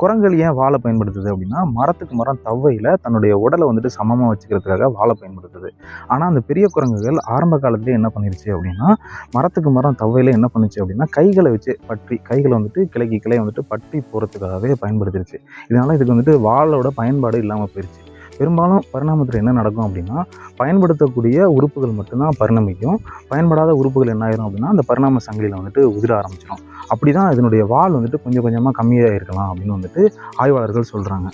குரங்குகள் ஏன் வாழை பயன்படுத்துது அப்படின்னா மரத்துக்கு மரம் தவ்வையில் தன்னுடைய உடலை வந்துட்டு சமமாக வச்சுக்கிறதுக்காக வாழை பயன்படுத்துது. ஆனால் அந்த பெரிய குரங்குகள் ஆரம்ப காலத்துலேயே என்ன பண்ணிருச்சு அப்படின்னா மரத்துக்கு மரம் தவ்வையில் என்ன பண்ணுச்சு அப்படின்னா கைகளை வச்சு பற்றி கைகளை வந்துட்டு கிளைக்கு கிளை வந்துட்டு பற்றி போகிறதுக்காகவே பயன்படுத்திருச்சு. இதனால் இதுக்கு வந்துட்டு வாழோட பயன்பாடு இல்லாமல் போயிடுச்சு பெரும்பாலும் பரிணாமத்தில் என்ன நடக்கும் அப்படின்னா பயன்படுத்தக்கூடிய உறுப்புகள் மட்டும்தான் பரிணமிக்கும். பயன்படாத உறுப்புகள் என்ன ஆயிரும் அப்படின்னா அந்த பரிணாம சங்கிலியில் வந்துட்டு உதிர ஆரம்பிச்சிடும் அப்படி தான் இதனுடைய வால் வந்துட்டு கொஞ்சம் கொஞ்சமாக கம்மியாக இருக்கலாம் அப்படின்னு வந்துட்டு ஆய்வாளர்கள் சொல்கிறாங்க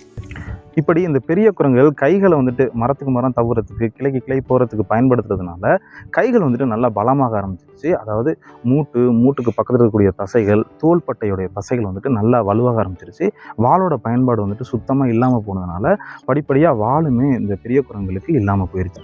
இப்படி இந்த பெரிய குரங்குகள் கைகளை வந்துட்டு மரத்துக்கு மரம் தவுறதுக்கு கிளைக்கு கிளை போகிறதுக்கு பயன்படுத்துறதுனால கைகள் வந்துட்டு நல்லா பலமாக ஆரம்பிச்சிருச்சு. அதாவது மூட்டு மூட்டுக்கு பக்கத்தில் இருக்கக்கூடிய தசைகள் தோள்பட்டையுடைய தசைகள் வந்துட்டு நல்லா வலுவாக ஆரம்பிச்சிருச்சு. வாளோட பயன்பாடு வந்துட்டு சுத்தமாக இல்லாமல் போனதுனால படிப்படியாக வாளுமே இந்த பெரிய குரங்குகளுக்கு இல்லாமல் போயிருச்சு.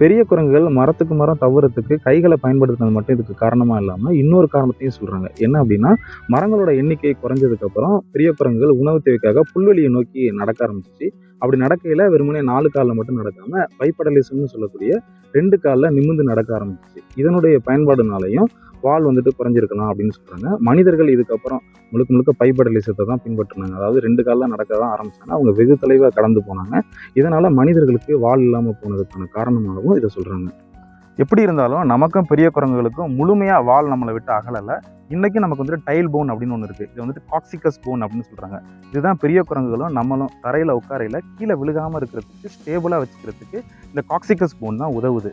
பெரிய குரங்குகள் மரத்துக்கு மரம் தவறத்துக்கு கைகளை பயன்படுத்துனது மட்டும் இதுக்கு காரணமாக இல்லாமல் இன்னொரு காரணத்தையும் சொல்கிறாங்க என்ன அப்படின்னா மரங்களோட எண்ணிக்கை குறைஞ்சதுக்கப்புறம் பெரிய குரங்குகள் உணவு தேவைக்காக புல்வெளியை நோக்கி நடக்க ஆரம்பிச்சிச்சு. அப்படி நடக்கையில் வெறுமனே நாலு காலில் மட்டும் நடக்காமல் பைப்படலிசம்னு சொல்லக்கூடிய ரெண்டு காலில் நிமிர்ந்து நடக்க ஆரம்பிச்சிச்சு. இதனுடைய பயன்பாடுனாலையும் பால் வந்துட்டு குறைஞ்சிருக்கலாம் அப்படின்னு சொல்கிறாங்க மனிதர்கள் இதுக்கப்புறம் முழுக்க முழுக்க பைபடலிசத்தை தான் பின்பற்றினாங்க. அதாவது ரெண்டு காலில் நடக்க தான் ஆரம்பிச்சாங்க. அவங்க வெகு தொலைவாக கடந்து போனாங்க. இதனால் மனிதர்களுக்கு வால் இல்லாமல் போனதுக்கான காரணமாகவும் இதை சொல்கிறாங்க எப்படி இருந்தாலும் நமக்கும் பெரிய குரங்குகளுக்கும் முழுமையாக வால் நம்மளை விட்டு அகலலை. இன்றைக்கும் நமக்கு வந்துட்டு டைல் போன் அப்படின்னு ஒன்று இருக்குது இது வந்துட்டு காக்சிகஸ் போன் அப்படின்னு சொல்கிறாங்க இதுதான் பெரிய குரங்குகளும் நம்மளும் தரையில் உட்காரையில் கீழே விழுகாமல் இருக்கிறதுக்கு ஸ்டேபிளாக வச்சுக்கிறதுக்கு இந்த காக்சிகஸ் போன் தான் உதவுது.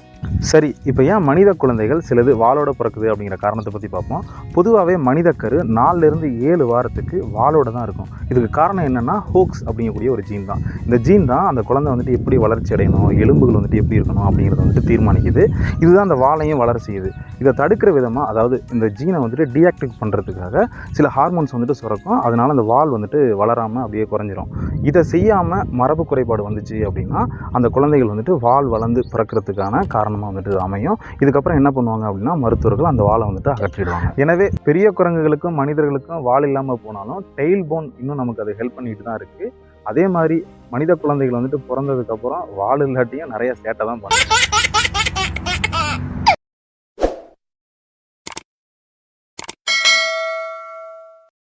சரி இப்போ ஏன் மனித குழந்தைகள் சிலது வாளோட பிறக்குது அப்படிங்கிற காரணத்தை பற்றி பார்ப்போம். பொதுவாகவே மனித கரு நாலுலேருந்து ஏழு வாரத்துக்கு வாளோட தான் இருக்கும். இதுக்கு காரணம் என்னென்னா ஹோக்ஸ் அப்படிங்கக்கூடிய ஒரு ஜீன் தான். இந்த ஜீன் தான் அந்த குழந்தை வந்துட்டு எப்படி வளர்ச்சி அடையணும் எலும்புகள் வந்துட்டு எப்படி இருக்கணும் அப்படிங்கிறத வந்துட்டு தீர்மானிக்குது. இதுதான் அந்த வாழையும் வளர செய்யுது இதை தடுக்கிற விதமாக அதாவது இந்த ஜீனை வந்துட்டு டீஆக்டிவேட் பண்ணுறதுக்காக சில ஹார்மோன்ஸ் வந்துட்டு சுரக்கும். அதனால் அந்த வால் வந்துட்டு வளராமல் அப்படியே குறைஞ்சிரும். இதை செய்யாமல் மரபு குறைபாடு வந்துச்சு அப்படின்னா அந்த குழந்தைகள் வந்துட்டு வால் வளர்ந்து பிறக்கிறதுக்கான காரணமாக வந்துட்டு அமையும். இதுக்கப்புறம் என்ன பண்ணுவாங்க அப்படின்னா மருத்துவர்கள் அந்த வாலை வந்துட்டு அகற்றிடுவாங்க. எனவே பெரிய குரங்குகளுக்கும் மனிதர்களுக்கும் வால் இல்லாமல் போனாலும் டெய்ல் போன் இன்னும் நமக்கு அது ஹெல்ப் பண்ணிட்டு தான் இருக்குது அதே மாதிரி மனித குழந்தைகள் வந்துட்டு பிறந்ததுக்கப்புறம் வால் இல்லாட்டியும் நிறைய சேட்டை தான் பண்ணுவாங்க